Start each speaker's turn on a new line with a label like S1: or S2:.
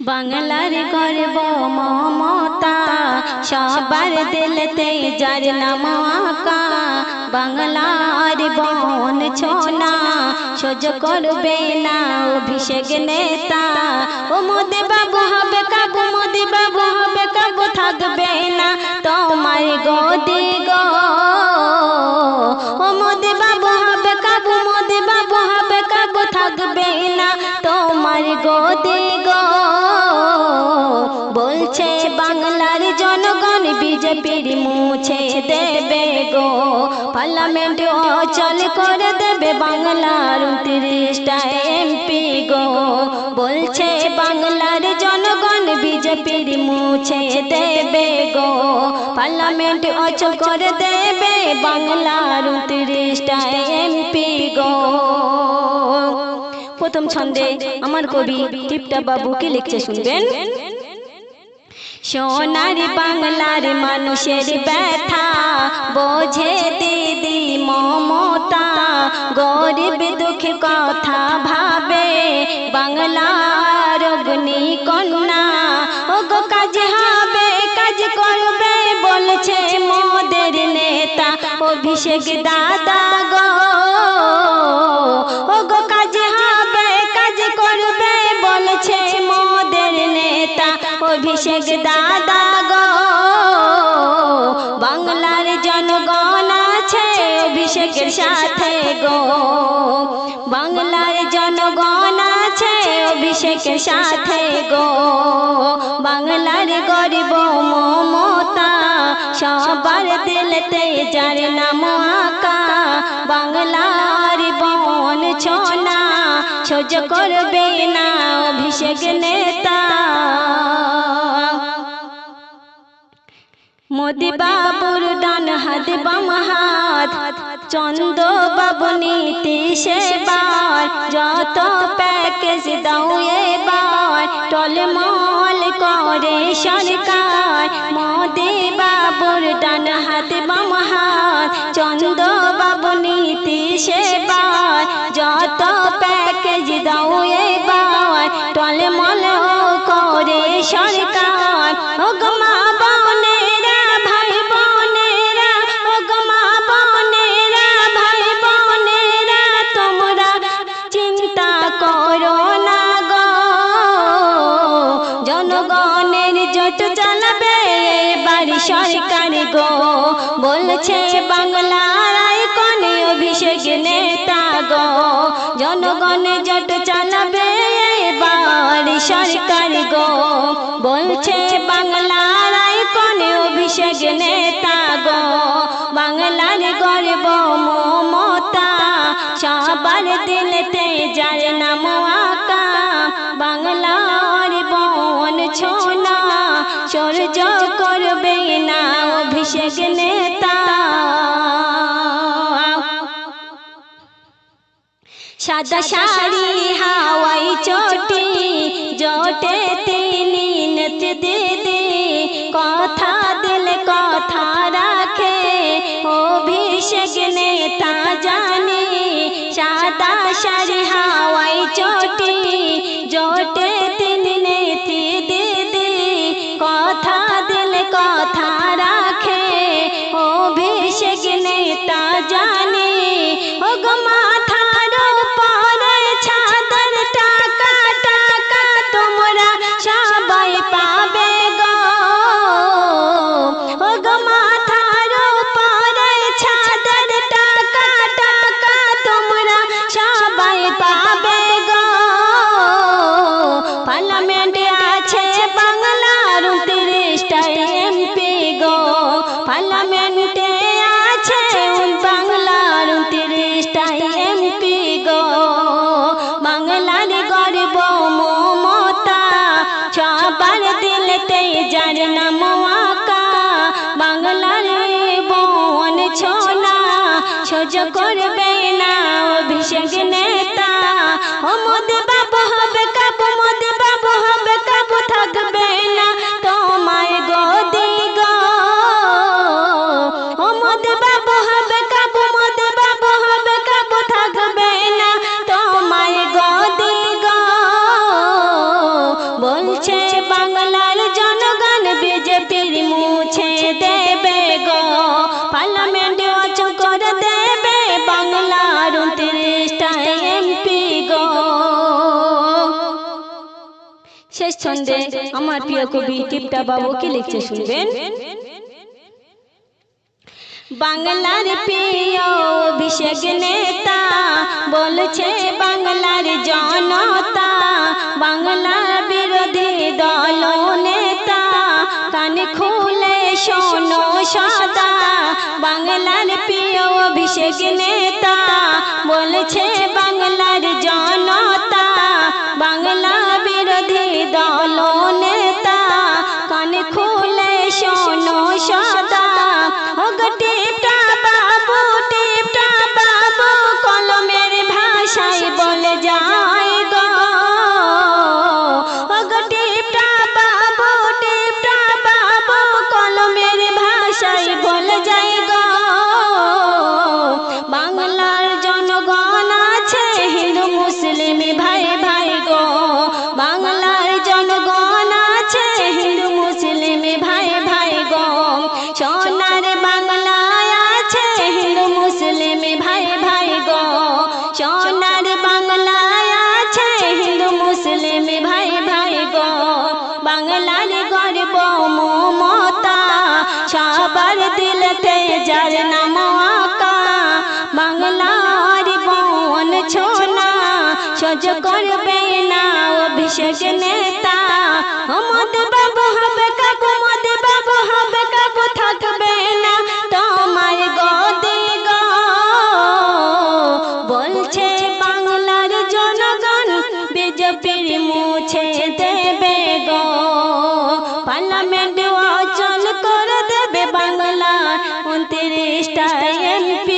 S1: বাংলার গর্ব, মমতা, সবার দিলতে যার নাম বাংলার বন ছোনা, সহ্য করবে না অভিষেক নেতা। ও মোদি বাবু হবে কাবু মোদি বাবু হবে কাবু থাকবে না তোমার গদি গো। ও মোদি বাবু হবে কাবু মোদি বাবু হবে কাবু থাকবে না তোমার গদি বিজেপির মুছে দেবে গো। পার্লামেন্ট অচল করে দেবে বাংলার উনত্রিশটা এমপি গো। বলছে বাংলার জনগণ বিজেপির মুছে দেবে গো। পার্লামেন্ট অচল করে দেবে বাংলার উনত্রিশটা এমপি গো। প্রথম ছন্দে আমার কবি টিপটা বাবুকে লিখছে, শুনবেন? সোনার বাংলার মানুষের ব্যথা, বোঝে দিদি মমতা, গরিব দুঃখ কথা ভাবে, বাংলার অগ্নি কন্যা ও গো কাজ হবে, কাজ করবে, বলছে মোদের নেতা, অভিষেক দাদা গো। অভিষেক দাদা গো, বাংলার জনগণ আছে অভিষেকের সাথে গো। বাংলার জনগণ আছে অভিষেকের সাথে গো। বাংলার গরিব মমতা, সবার দিলতে যার নাম আকা। বাংলার বন ছোনা, সহ্য করবে না অভিষেক নেতা। মোদি বাবুর ডান হাত বাম হাত চন্দ বাবু নীতি সেবার যত প্যাকেজ দাও এবার। টলমল করে সরকার। মোদি বাবুর ডান হাত বাম হাত। চন্দ বাবু নীতি সেবার যত প্যাকেজ দাও এবার। টলমল সরকার গো। বলছে বাংলার আইকন অভিষেক নেতা গো। জনগণ জট চালাবে এবার সরকার গো। বলছে সাদা শাড়ি হাওয়াই চটি, জটে তিনি নেত দিদি কথা দিল, কথা রাখে, অভিষেক নেতা জানি। সাদা শাড়ি হাওয়াই চটি, জোটে পার্লামেন্টে আছে বাংলার উনত্রিশটা এমপি গো। বাংলার গর্ব, মমতা দিলতে যার নাম আকা। বাংলার বন ছোনা, সহ্য করবে না অভিষেক নেতা। ও বাবু ছন্দে আমার প্রিয় কবি টিপটা বাবুকে লিখছে শুনবেন। বাংলার প্রিয় অভিষেক নেতা বলছে বাংলার জনতা, বাংলার বিরোধী দল নেতা, কান খুলে শোনো সদা। বাংলার প্রিয় অভিষেক নেতা বলছে বাংলা ভগতে সহজ করবে না অভিষেক নেতা। অমদ বাবু হবে কাকু মদ বাবু হবে কাকু, থাকবে না তোমার গদে গ। বলছে বাংলার জনগণ, বিজেপির মুছে দেবে গ। পার্লামেন্ট অচল করে দেবে বাংলা উনত্রিশটা এমপি।